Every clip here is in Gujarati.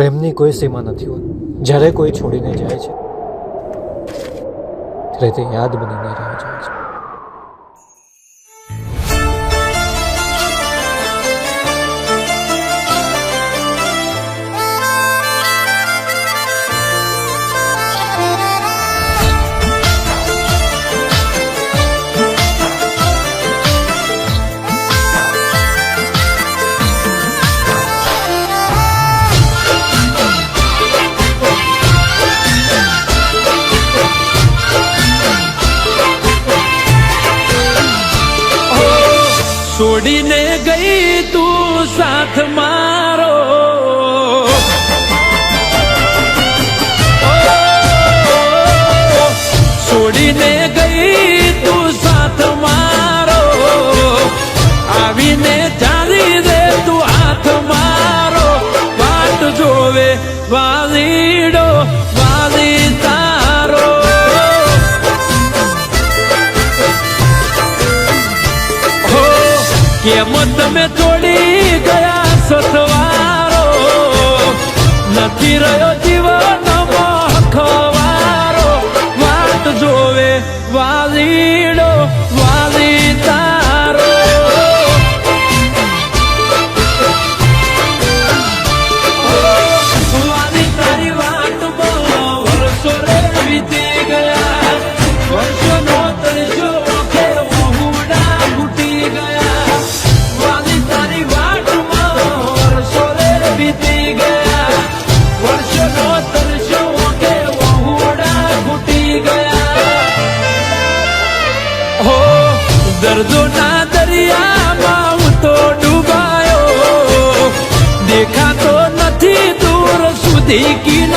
પ્રેમની કોઈ સીમા નથી હોતી. જ્યારે કોઈ છોડીને જાય છે, ત્યારે તે યાદ બનીને રહી જાય છે. છોડીને ગઈ તું સાથમાં Israel de que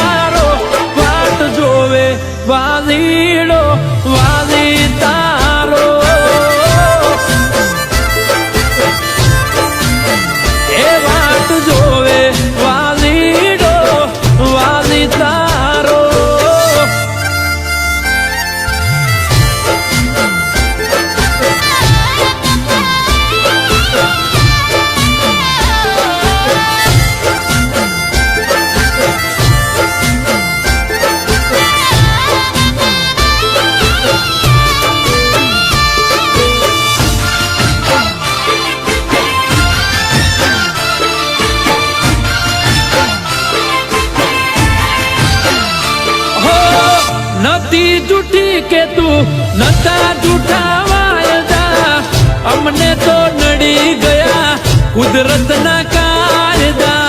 હતી જૂઠી કે તું નતા જૂઠા વાયદા અમને તો નડી ગયા કુદરતના કાયદા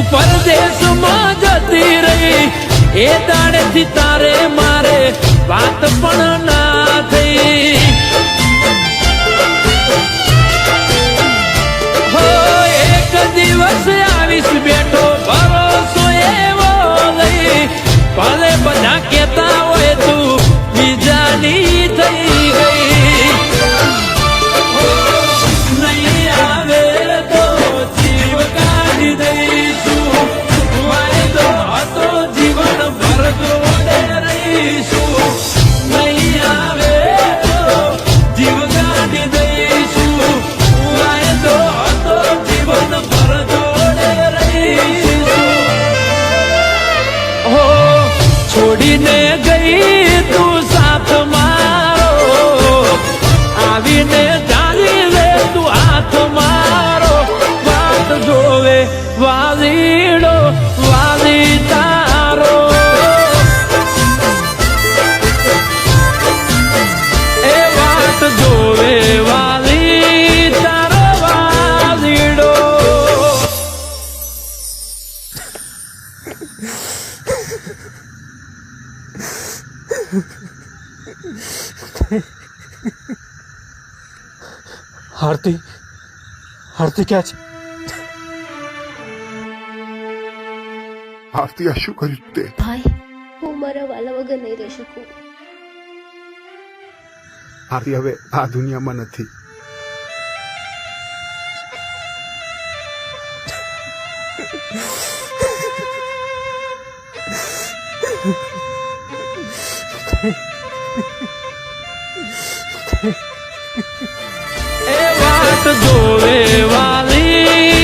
તું પરદેશમાં જતી રહી. એ દાડેથી તારે મારે વાત પણ આરતી આરતી ક્યાં છે? આરતી આ શું કર્યું તે? ભાઈ હું મારા વાલા વગર નહીં રહી શકું. આરતી હવે આ દુનિયામાં નથી. એ વાત જોવે વાલી